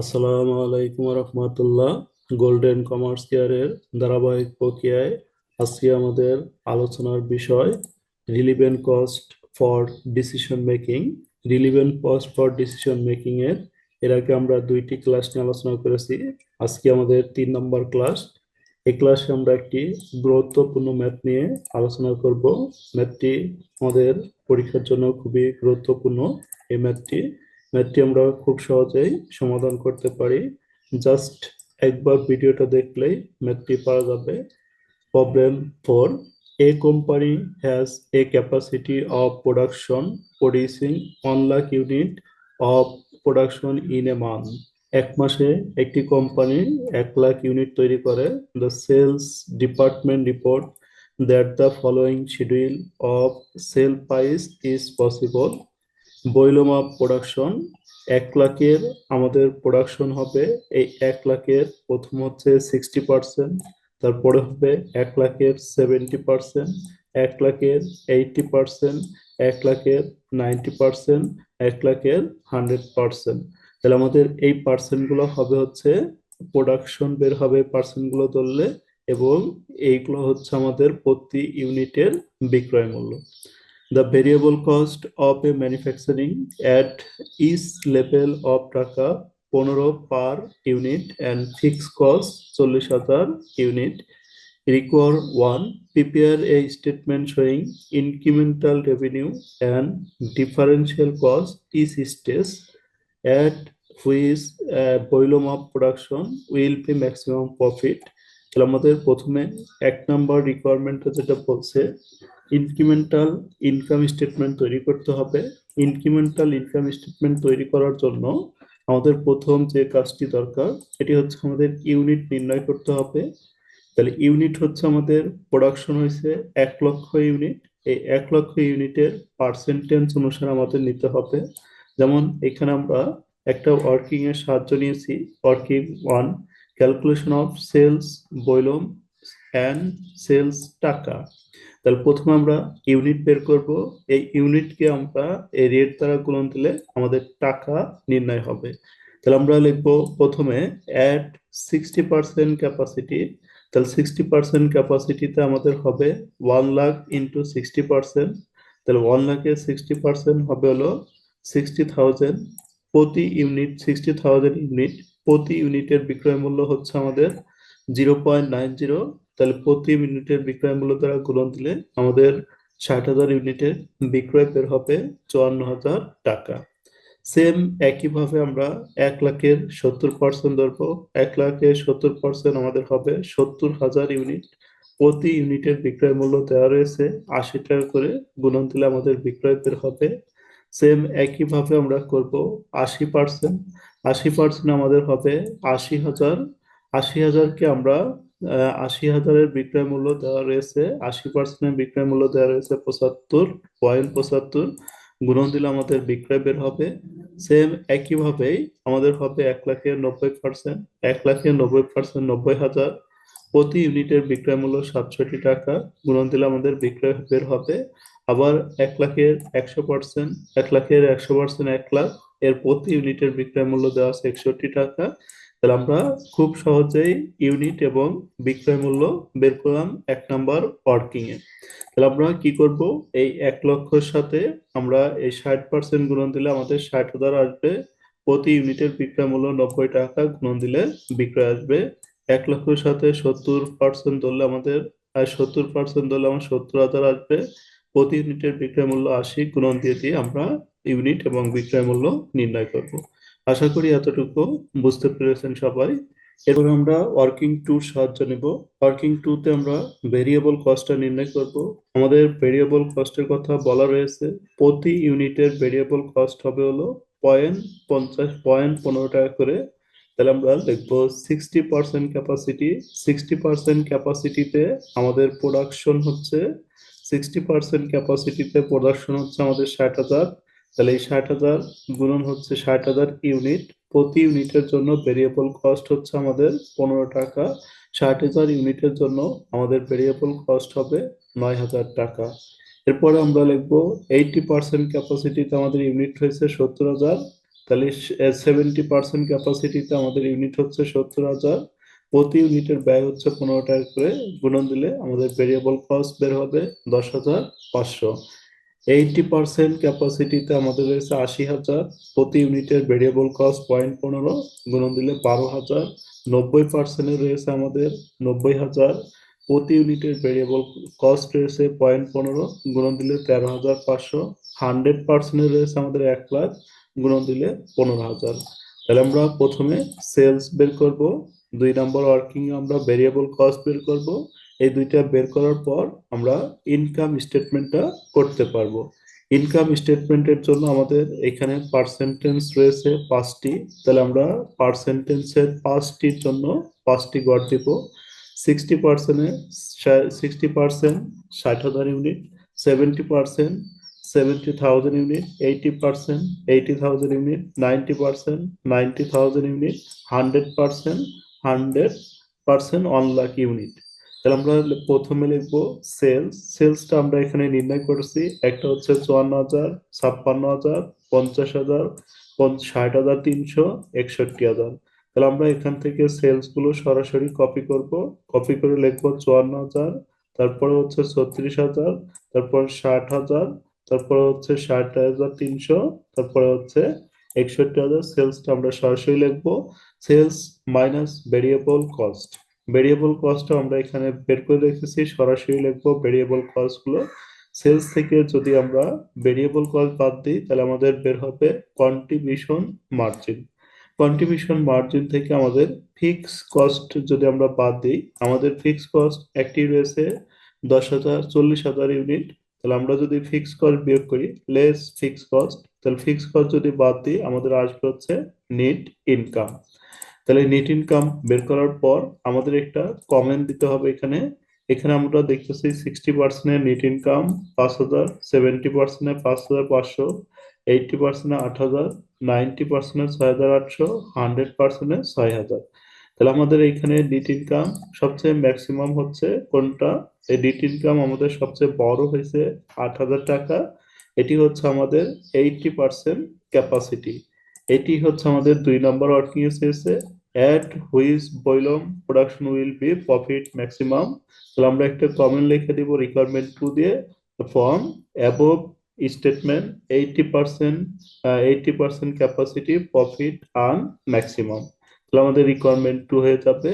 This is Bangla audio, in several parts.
আসসালামু আলাইকুম রহমতুল্লাহ গোল্ডেন কমার্স কেয়ারের ধারাবাহিক প্রক্রিয়ায় আজকে আমাদের আলোচনার বিষয় relevant cost for decision making relevant cost for decision making এর এর আগে আমরা দুইটি ক্লাস নিয়ে আলোচনা করেছি। আজকে আমাদের তিন নম্বর ক্লাস এই ক্লাসে আমরা একটি গুরুত্বপূর্ণ ম্যাথ নিয়ে আলোচনা করব। ম্যাথটি আমাদের পরীক্ষার জন্য খুবই গুরুত্বপূর্ণ। এই ম্যাথটি ম্যাথটি আমরা খুব সহজেই সমাধান করতে পারি। জাস্ট একবার ভিডিওটা দেখলেই ম্যাথটি পাওয়া যাবে। Problem four, a company has a capacity of production producing one lakh unit of production in a month. এক মাসে একটি কোম্পানি এক লাখ ইউনিট তৈরি করে। The sales department report that the following schedule of sale price is possible. Volume production এক লাখের আমাদের প্রোডাকশন হবে। এই এক লাখের প্রথম হচ্ছে সিক্সটি পার্সেন্ট তারপরে হবে এক লাখের সেভেন্টি পার্সেন্ট এক লাখের এইটি পার্সেন্ট এক লাখের নাইনটি পার্সেন্ট এক লাখের হান্ড্রেড পার্সেন্ট তাহলে আমাদের এই পার্সেন্টগুলো হবে হচ্ছে প্রোডাকশন বের হবে পার্সেন্টগুলো ধরলে এবং এইগুলো হচ্ছে আমাদের প্রতি ইউনিটের বিক্রয় মূল্য। The variable cost of a manufacturing at each level of টাকা পনেরো per unit and fixed cost চল্লিশ হাজার unit require one prepare a statement showing incremental revenue and differential cost each stage at which uh, volume of production will be maximum profit তাহলে আমাদের প্রথমে এক নাম্বার রিকোয়ারমেন্ট যেটা বলছে ইনক্রিমেন্টাল ইনকাম স্টেটমেন্ট তৈরি করতে হবে। ইনক্রিমেন্টাল ইনকাম স্টেটমেন্ট তৈরি করার জন্য আমাদের প্রথম যে কাজটি দরকার, এটি হচ্ছে আমাদের ইউনিট নির্ণয় করতে হবে। তাহলে ইউনিট হচ্ছে আমাদের প্রোডাকশন হয়েছে এক লক্ষ ইউনিট এই এক লক্ষ ইউনিটের পার্সেন্টেজ অনুসারে আমাদের নিতে হবে। যেমন এখানে আমরা একটা ওয়ার্কিং এর সাহায্য নিয়েছি। Working one calculation of sales volume and sales টাকা। তাহলে প্রথমে আমরা ইউনিট বের করব। এই ইউনিটকে আমরা এই রেট দ্বারা গুণন দিলে আমাদের টাকা নির্ণয় হবে। তাহলে আমরা লিখব প্রথমে অ্যাট সিক্সটি পার্সেন্ট ক্যাপাসিটি তাহলে সিক্সটি পার্সেন্ট ক্যাপাসিটিতে আমাদের হবে one lakh into sixty percent তাহলে ওয়ান লাখের সিক্সটি পার্সেন্ট হবে হলো সিক্সটি থাউজেন্ড প্রতি ইউনিট সিক্সটি থাউজেন্ড ইউনিট প্রতি ইউনিটের বিক্রয় মূল্য হচ্ছে আমাদের জিরো পয়েন্ট নাইন জিরো তাহলে প্রতি ইউনিটের বিক্রয় মূল্য দ্বারা গুণন দিলে আমাদের ষাট হাজার ইউনিটের বিক্রয় বের হবে চুয়ান্ন হাজার টাকা। সেম একইভাবে আমরা এক লাখের সত্তর পার্সেন্ট ধরবো। এক লাখের সত্তর পার্সেন্ট আমাদের হবে সত্তর হাজার ইউনিট। প্রতি ইউনিটের বিক্রয় মূল্য দেওয়া রয়েছে আশি টাকা করে গুণন দিলে আমাদের বিক্রয় বের হবে। সেম একইভাবে আমরা করব আশি পার্সেন্ট। আশি পার্সেন্ট আমাদের হবে আশি হাজার। আশি হাজারকে আমরা আশি হাজারের বিক্রয় মূল্য দেওয়া রয়েছে। আশি পার্সেন্টের বিক্রয় মূল্য দেওয়া রয়েছে পঁচাত্তর পয়েন্ট পঁচাত্তর। গুণন দিলে আমাদের বিক্রয় বের হবে। সেম একইভাবেই আমাদের হবে এক লাখের নব্বই পার্সেন্ট এক লাখের নব্বই পার্সেন্ট নব্বই হাজার। প্রতি ইউনিটের বিক্রয় মূল্য সাতষট্টি টাকা। গুণন দিলে আমাদের বিক্রয় বের হবে। আবার এক লাখের একশো পার্সেন্ট এক লাখের একশো পার্সেন্ট এক লাখ। এর প্রতি ইউনিটের বিক্রয় মূল্য দেওয়া আছে একষট্টি টাকা। তাহলে আমরা খুব সহজেই ইউনিট এবং বিক্রয় মূল্য বের করলাম এক নাম্বার ওয়ার্কিং এ। তাহলে আমরা কি করব? এই এক লক্ষর সাথে আমরা এই ষাট পার্সেন্ট গুণন দিলে আমাদের ষাট হাজার আসবে। প্রতি ইউনিটের বিক্রয় মূল্য নব্বই টাকা গুণন দিলে বিক্রয় আসবে। এক লক্ষের সাথে সত্তর পার্সেন্ট ধরলে আমাদের, আর সত্তর পার্সেন্ট ধরলে আমার সত্তর হাজার আসবে। প্রতি ইউনিটের বিক্রয় মূল্য আশি গুণন দিয়ে দিয়ে আমরা ইউনিট এবং বিক্রয় মূল্য নির্ণয় করব। আশা করি এতটুকু। বুঝতে পেরেছেন সবাই। এরপর আমরা ওয়ার্কিং টুর সাহায্য নেব। ওয়ার্কিং টু তে আমরা ভেরিয়েবল কস্টটা নির্ণয় করব। আমাদের ভেরিয়েবল কস্টের কথা বলা রয়েছে। প্রতি ইউনিটের ভেরিয়েবল কস্ট হবে হলো পয়েন্ট পঞ্চাশ পয়েন্ট পনেরো টাকা করে। তাহলে আমরা লিখব sixty percent capacity sixty percent ক্যাপাসিটিতে আমাদের প্রোডাকশন হচ্ছে। সিক্সটি পার্সেন্ট ক্যাপাসিটিতে প্রোডাকশন হচ্ছে আমাদের ষাট হাজার। তাহলে এই ষাট হাজার গুণন হচ্ছে ষাট হাজার ইউনিট। প্রতি ইউনিটের জন্য ভেরিয়েবল কস্ট হচ্ছে আমাদের পনেরো টাকা। ষাট হাজার ইউনিটের জন্য আমাদের ভেরিয়েবল কস্ট হবে নয় হাজার টাকা। এরপরে আমরা লিখব এইটি পার্সেন্ট ক্যাপাসিটিতে আমাদের ইউনিট হয়েছে সত্তর হাজার। তাহলে সেভেন্টি পার্সেন্ট ক্যাপাসিটিতে আমাদের ইউনিট হচ্ছে সত্তর হাজার। প্রতি ইউনিটের ব্যয় হচ্ছে পনেরো টাকা করে। গুণন দিলে আমাদের ভেরিয়েবল কস্ট বের হবে দশ হাজার পাঁচশো। এইটি পার্সেন্ট ক্যাপাসিটিতে আমাদের রয়েছে আশি হাজার প্রতি ইউনিটের ভেরিয়েবল কস্ট পয়েন্ট পনেরো গুণন দিলে বারো হাজার। নব্বই পার্সেন্টের রয়েছে আমাদের নব্বই হাজার। প্রতি ইউনিটের ভেরিয়েবল কস্ট রয়েছে পয়েন্ট পনেরো গুণন দিলে তেরো হাজার পাঁচশো। হান্ড্রেড পার্সেন্টের রয়েছে আমাদের এক লাখ গুণন দিলে পনেরো হাজার। তাহলে আমরা প্রথমে সেলস বের করব। দুই নম্বর ওয়ার্কিং আমরা ভেরিয়েবল কস্ট বের করব। এই দুইটা বের করার পর আমরা ইনকাম স্টেটমেন্টটা করতে পারব। ইনকাম স্টেটমেন্টের জন্য আমাদের এখানে পার্সেন্টেজ রয়েছে পাঁচটি। তাহলে আমরা পার্সেন্টেজের পাঁচটির জন্য পাঁচটি গড় দিব। সিক্সটি পার্সেন্টে সিক্সটি পার্সেন্ট ষাট হাজার unit seventy percent seventy thousand unit eighty percent eighty thousand unit ninety percent ninety thousand unit hundred percent hundred percent one lakh unit তাহলে আমরা প্রথমে লিখব সেলস। সেলসটা আমরা এখানে নির্ণয় করেছি। একটা হচ্ছে চুয়ান্ন হাজার, ছাপ্পান্ন হাজার, পঞ্চাশ হাজার ষাট হাজার তিনশো, একষট্টি হাজার। তাহলে আমরা এখান থেকে সেলসগুলো সরাসরি কপি করব। কপি করে লিখব চুয়ান্ন হাজার, তারপরে হচ্ছে ছত্রিশ হাজার, তারপর ষাট হাজার, তারপরে হচ্ছে ষাট হাজার তিনশো, তারপরে হচ্ছে একষট্টি হাজার। সেলসটা আমরা সরাসরি লিখব। Sales minus variable cost. Variable কস্টটা আমরা এখানে বের করে রেখেছি। সরাসরি লিখব ভেরিয়েবল কস্টগুলো। সেলস থেকে যদি আমরা ভেরিয়েবল কস্ট বাদ দিই, তাহলে আমাদের বের হবে কন্ট্রিবিউশন মার্জিন কন্ট্রিবিউশন মার্জিন থেকে আমাদের ফিক্স কস্ট যদি আমরা বাদ দিই, আমাদের ফিক্স কস্ট একটি রয়েছে দশ হাজার, চল্লিশ হাজার ইউনিট তাহলে আমরা যদি ফিক্স কস্ট বিয়োগ করি লেস ফিক্স কস্ট তাহলে ফিক্স কস্ট যদি বাদ দিই, আমাদের আসবে হচ্ছে নেট ইনকাম তাহলে নেট ইনকাম বের করার পর আমাদের একটা কমেন্ট দিতে হবে এখানে। এখানে আমরা দেখতেছি সিক্সটি পার্সেন্টের নেট ইনকাম পাঁচ হাজার সেভেন্টি পার্সেন্টে পাঁচ হাজার পাঁচশো এইটটি পার্সেন্টে আট হাজার নাইনটি পার্সেন্টে ছয় হাজার আটশো হান্ড্রেড পার্সেন্টে ছয় হাজার। তাহলে আমাদের এইখানে ডিট ইনকাম সবচেয়ে ম্যাক্সিমাম হচ্ছে কোনটা? এই ডিট ইনকাম আমাদের সবচেয়ে বড় হয়েছে আট হাজার টাকা। এটি হচ্ছে আমাদের এইটটি পার্সেন্ট ক্যাপাসিটি এটি হচ্ছে আমাদের দুই নম্বর ওয়ার্কিং এসেছে at which volume production will be profit maximum তাহলে আমরা একটা কমেন্ট লিখে দিব রিকোয়ারমেন্ট টু দিয়ে। From above statement eighty percent eighty percent capacity profit earn maximum তাহলে আমাদের রিকোয়ারমেন্ট টু হয়ে যাবে।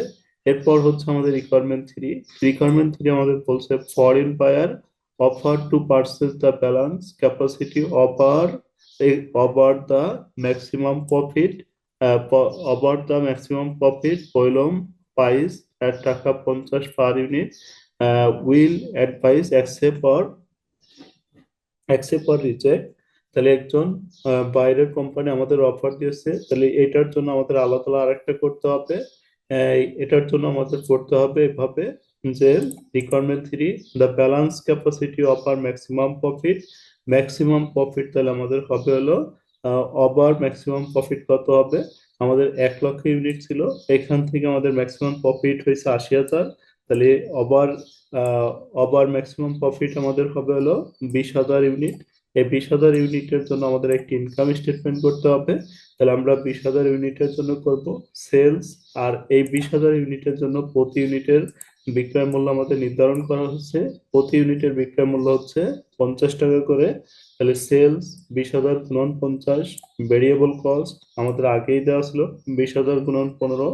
এরপর হচ্ছে আমাদের রিকোয়ারমেন্ট থ্রি রিকোয়ারমেন্ট থ্রি আমাদের বলছে foreign buyer offer to purchase the balance capacity offer over the maximum profit over the maximum profit volume price এক টাকা পঞ্চাশ per unit will advise accept or accept or reject তাহলে একজন বাইরের কোম্পানি আমাদের অফার দিয়েছে, তাহলে এটার জন্য আমাদের আলাদা আরেকটা করতে হবে। এটার জন্য আমাদের করতে হবে এভাবে যে requirement three the balance capacity offer maximum profit maximum profit তাহলে আমাদের হবে হলো ওভার ম্যাক্সিমাম প্রফিট কত হবে? আমাদের এক লক্ষ ইউনিট ছিল। এখান থেকে আমাদের ম্যাক্সিমাম প্রফিট হয়েছে আশি হাজার। তাহলে ওভার ওভার ম্যাক্সিমাম প্রফিট আমাদের হবে হলো বিশ হাজার ইউনিট এই বিশ হাজার ইউনিটের জন্য আমাদের একটি ইনকাম স্টেটমেন্ট করতে হবে। তাহলে আমরা বিশ হাজার ইউনিটের জন্য করব সেলস আর এই বিশ হাজার ইউনিটের জন্য প্রতি ইউনিটের বিক্রয় মূল্য আমাদের নির্ধারণ করা হচ্ছে। প্রতি ইউনিটের বিক্রয় মূল্য হচ্ছে পঞ্চাশ টাকা করে। তাহলে সেলস বিশ হাজার গুণন পঞ্চাশ ভেরিয়েবল কস্ট আমাদের আগেই দেওয়া ছিল বিশ হাজার গুণন পনেরো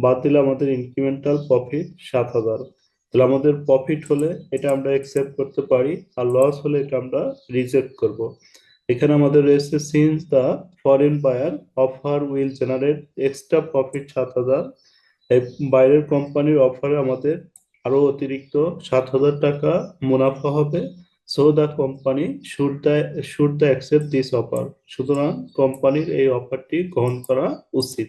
বাদ দিলে আমাদের ইনক্রিমেন্টাল প্রফিট সাত হাজার। তাহলে আমাদের প্রফিট হলে এটা আমরা অ্যাকসেপ্ট করতে পারি, আর লস হলে এটা আমরা রিজেক্ট করব। এখানে আমাদের রয়েছে since the foreign buyer offer will generate extra profit সাত হাজার বাইরের কোম্পানির অফারে আমাদের আরও অতিরিক্ত সাত হাজার টাকা মুনাফা হবে so the company should the should the accept this offer সুতরাং কোম্পানির এই অফারটি গ্রহণ করা উচিত।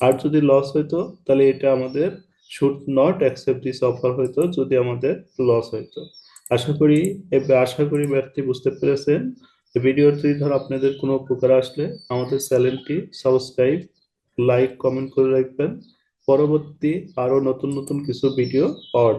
আর যদি লস হইতো, তাহলে এটা আমাদের should not accept this offer হইতো যদি আমাদের লস হইতো। আশা করি আশা করি ব্যক্তি বুঝতে পেরেছেন। ভিডিওটি ধর আপনাদের কোনো উপকার আসলে, আমাদের চ্যানেলটি সাবস্ক্রাইব লাইক কমেন্ট করে রাখবেন। পরবর্তী আরও নতুন নতুন কিছু ভিডিও পাওয়ার।